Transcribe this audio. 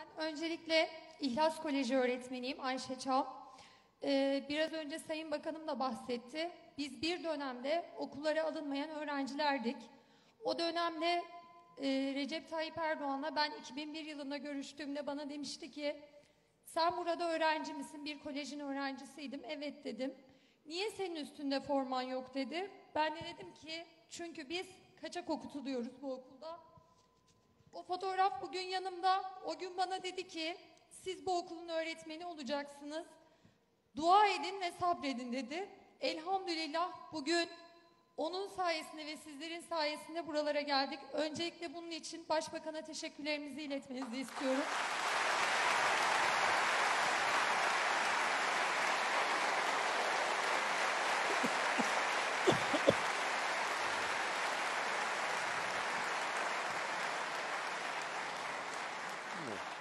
Ben öncelikle İhlas Koleji öğretmeniyim Ayşe Çam. Ee, biraz önce Sayın Bakanım da bahsetti. Biz bir dönemde okullara alınmayan öğrencilerdik. O dönemde e, Recep Tayyip Erdoğan'la ben 2001 yılında görüştüğümde bana demişti ki sen burada öğrenci misin? Bir kolejin öğrencisiydim. Evet dedim. Niye senin üstünde forman yok dedi. Ben de dedim ki çünkü biz kaçak okutuluyoruz bu okulda. O fotoğraf bugün yanımda. O gün bana dedi ki siz bu okulun öğretmeni olacaksınız. Dua edin ve sabredin dedi. Elhamdülillah bugün onun sayesinde ve sizlerin sayesinde buralara geldik. Öncelikle bunun için Başbakan'a teşekkürlerimizi iletmenizi istiyorum. Wagner.